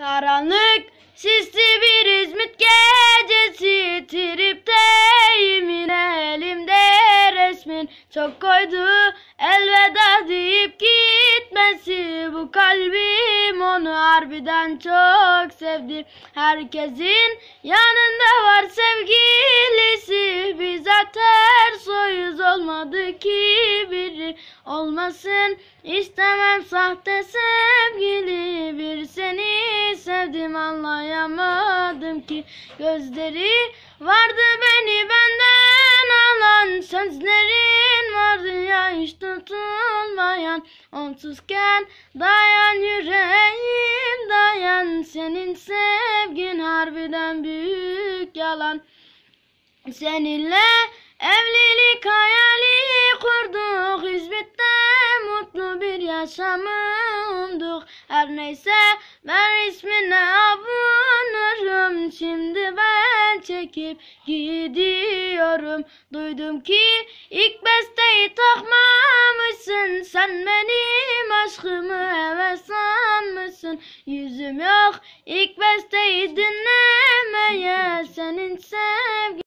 Karanlık. Sisli bir İzmit gecesi Tripteyim elimde resmin. Çok koydu elveda deyip gitmesi. Bu kalbim onu harbiden çok sevdi. Herkesin yanında var sevgilisi. Biz ters soyuz olmadı ki biri. Olmasın istemem sahte sevgili Bir seni sevdim anlayamadım ki. Gözleri vardı beni benden alan Sözlerin vardı ya hiç tutulmayan. Onsuzken dayan yüreğim dayan Senin sevgin harbiden büyük yalan. Seninle evlilik hayali kurduk İzmit'te mutlu bir yaşamı Her neyse ben abunurum Şimdi ben çekip gidiyorum. Duydum ki ilk besteyi takmamışsın. Sen benim aşkımı heves sanmışsın. Yüzüm yok ilk besteyi dinlemeye Senin sevgin